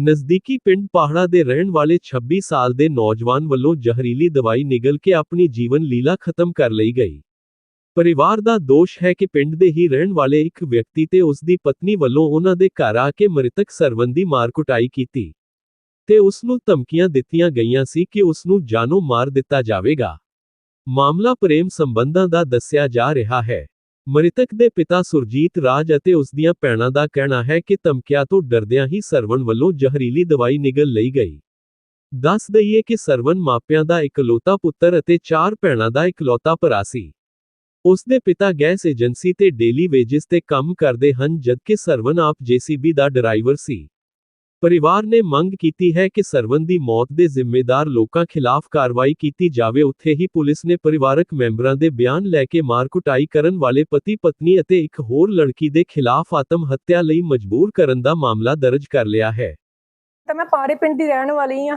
ਨਜ਼ਦੀਕੀ ਪਿੰਡ ਪਾਹੜਾ ਦੇ ਰਹਿਣ ਵਾਲੇ 26 ਸਾਲ ਦੇ ਨੌਜਵਾਨ ਵੱਲੋਂ ਜ਼ਹਿਰੀਲੀ ਦਵਾਈ ਨਿਗਲ ਕੇ ਆਪਣੀ ਜੀਵਨ ਲੀਲਾ ਖਤਮ ਕਰ ਲਈ ਗਈ। ਪਰਿਵਾਰ ਦਾ ਦੋਸ਼ ਹੈ ਕਿ ਪਿੰਡ ਦੇ ਹੀ ਰਹਿਣ ਵਾਲੇ ਇੱਕ ਵਿਅਕਤੀ ਤੇ ਉਸ ਦੀ ਪਤਨੀ ਵੱਲੋਂ ਉਹਨਾਂ ਦੇ ਘਰ ਆ ਕੇ ਮ੍ਰਿਤਕ ਸਰਵਨ ਦੀ ਮਾਰ ਕੁਟਾਈ ਕੀਤੀ। ਤੇ ਉਸ ਨੂੰ ਧਮਕੀਆਂ ਦਿੱਤੀਆਂ ਗਈਆਂ ਸੀ ਕਿ ਉਸ ਨੂੰ ਜਾਨੋਂ ਮਾਰ ਦਿੱਤਾ ਜਾਵੇਗਾ। ਮਾਮਲਾ ਪ੍ਰੇਮ ਸੰਬੰਧਾਂ ਦਾ ਦੱਸਿਆ ਜਾ ਰਿਹਾ ਹੈ। ਮ੍ਰਿਤਕ ਦੇ ਪਿਤਾ ਸੁਰਜੀਤ ਰਾਜ ਅਤੇ ਉਸ ਦੀਆਂ ਭੈਣਾਂ ਦਾ ਕਹਿਣਾ ਹੈ ਕਿ ਧਮਕੀਆਂ ਤੋਂ ਡਰਦਿਆਂ ਹੀ ਸਰਵਣ ਵੱਲੋਂ ਜ਼ਹਿਰੀਲੀ ਦਵਾਈ ਨਿਗਲ ਲਈ ਗਈ। ਦੱਸ ਦਈਏ ਕਿ ਸਰਵਣ ਮਾਪਿਆਂ ਦਾ ਇਕਲੌਤਾ ਪੁੱਤਰ ਅਤੇ ਚਾਰ ਭੈਣਾਂ ਦਾ ਇਕਲੌਤਾ ਭਰਾ ਸੀ। ਉਸ ਦੇ ਪਿਤਾ ਗੈਸ ਏਜੰਸੀ ਤੇ ਡੇਲੀ ਵੇਜਿਸ ਤੇ ਕੰਮ ਕਰਦੇ ਹਨ ਜਦਕਿ ਸਰਵਨ ਆਪ ਜੀਸੀਬੀ ਦਾ ਡਰਾਈਵਰ ਸੀ। ਪਰਿਵਾਰ ਨੇ ਮੰਗ ਕੀਤੀ ਹੈ ਕਿ ਸਰਵਨ ਦੀ ਮੌਤ ਦੇ ਜ਼ਿੰਮੇਦਾਰ ਲੋਕਾਂ ਖਿਲਾਫ ਕਾਰਵਾਈ ਕੀਤੀ ਜਾਵੇ। ਉੱਥੇ ਹੀ ਪੁਲਿਸ ਨੇ ਪਰਿਵਾਰਕ ਮੈਂਬਰਾਂ ਦੇ ਬਿਆਨ ਲੈ ਕੇ ਮਾਰ ਕੁਟਾਈ ਕਰਨ ਵਾਲੇ ਪਤੀ, ਪਤਨੀ ਅਤੇ ਇੱਕ ਹੋਰ ਲੜਕੀ ਦੇ ਖਿਲਾਫ ਆਤਮ ਹੱਤਿਆ ਲਈ ਮਜਬੂਰ ਕਰਨ ਦਾ ਮਾਮਲਾ ਦਰਜ ਕਰ ਲਿਆ ਹੈ। ਤਾਂ ਮੈਂ ਪਾਰੇ ਪਿੰਡ ਦੀ ਰਹਿਣ ਵਾਲੀ ਆ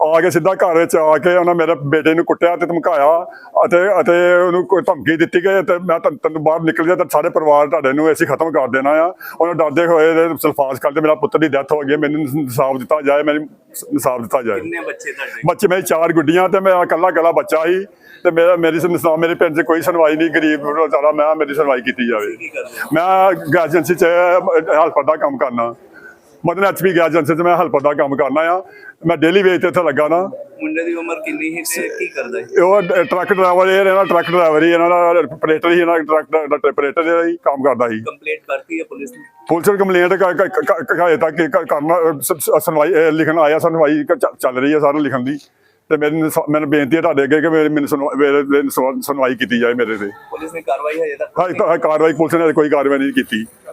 ਆ ਕੇ ਸਿੱਧਾ ਘਰ ਵਿੱਚ ਆ ਕੇ ਉਹਨਾਂ ਮੇਰੇ ਬੇਟੇ ਨੂੰ ਕੁੱਟਿਆ ਤੇ ਧਮਕਾਇਆ ਅਤੇ ਅਤੇ ਉਹਨੂੰ ਕੋਈ ਧਮਕੀ ਦਿੱਤੀ ਕਿ ਤੇ ਮੈਂ ਤੈਨੂੰ ਬਾਹਰ ਨਿਕਲ ਜਾ ਤਾਂ ਸਾਰੇ ਪਰਿਵਾਰ ਤੁਹਾਡੇ ਨੂੰ ਅਸੀਂ ਖਤਮ ਕਰ ਦੇਣਾ ਆ। ਉਹਨਾਂ ਡਰਦੇ ਹੋਏ ਸਲਫਾਸ ਕਰਦੇ ਮੇਰਾ ਪੁੱਤਰ ਦੀ ਡੈਥ ਹੋ ਗਈ ਮੈਨੂੰ ਇਨਸਾਫ ਦਿੱਤਾ ਜਾਏ ਮੈਨੂੰ ਇਨਸਾਫ ਦਿੱਤਾ ਜਾਏ। ਕਿੰਨੇ ਬੱਚੇ ਤੁਹਾਡੇ? ਬੱਚੇ ਮੇਰੇ ਚਾਰ ਗੁੱਡੀਆਂ ਤੇ ਮੈਂ ਇਕੱਲਾ ਇਕੱਲਾ ਬੱਚਾ ਸੀ ਤੇ ਮੇਰਾ ਮੇਰੀ ਸੁਣ ਮੇਰੇ ਪਿੰਡ 'ਚ ਕੋਈ ਸੁਣਵਾਈ ਨਹੀਂ ਗਰੀਬ ਵਿਚਾਰਾ ਮੈਂ ਮੇਰੀ ਸੁਣਵਾਈ ਕੀਤੀ ਜਾਵੇ? ਮੈਂ ਏਜੰਸੀ 'ਚ ਹੈਲਪਰ ਦਾ ਕੰਮ ਕਰਨਾ। ਮਦਨ ਐਚਪੀ ਗੈਸ ਏਜੰਸੀ 'ਚ ਮੈਂ ਹੈਲਪਰ ਦਾ ਕੰਮ ਕਰਨਾ ਆ। ਮੈਂ ਡੇਲੀ ਵੇਜ ਤੇ ਇੱਥੇ ਲੱਗਾ ਨਾ। ਮੁੰਡੇ ਦੀ ਉਮਰ ਕਿੰਨੀ ਸੀ ਤੇ ਕੀ ਕਰਦਾ ਹੈ ਉਹ ਟਰੱਕ ਡਰਾਈਵਰ ਇਹ ਇਹਨਾਂ ਟਰੱਕ ਡਰਾਈਵਰ ਹੀ ਇਹਨਾਂ ਦਾ ਆਪਰੇਟਰ ਹੀ ਇਹਨਾਂ ਦਾ ਟਰੱਕ ਆਪਰੇਟਰ ਦਾ ਹੀ ਕੰਮ ਕਰਦਾ ਸੀ। ਕੰਪਲੀਟ ਕਰਤੀ ਹੈ ਪੁਲਿਸ ਨੇ? ਪੁਲਿਸ ਨੂੰ ਕੰਪਲੇਂਟ ਹਜੇ ਤੱਕ ਕ- ਕਰਨਾ ਸੁਣਵਾਈ ਲਿਖਣ ਆਇਆ ਸੁਣਵਾਈ ਚੱਲ ਰਹੀ ਹੈ ਸਾਰਾ ਲਿਖਣ ਦੀ। ਤੇ ਮੈਨੂੰ ਮੈਨੂੰ ਬੇਨਤੀ ਹੈ ਤੁਹਾਡੇ ਅੱਗੇ ਕਿ ਮੇਰੇ ਮੈਨੂੰ ਸੁਣਵਾਈ ਕੀਤੀ ਜਾਏ ਮੇਰੇ ਤੇ। ਪੁਲਿਸ ਨੇ ਕਾਰਵਾਈ ਹਜੇ ਤੱਕ ਹਾਂ ਕਾਰਵਾਈ ਪੁਲਿਸ ਨੇ ਕੋਈ ਕਾਰਵਾਈ ਨਹੀਂ ਕੀਤੀ।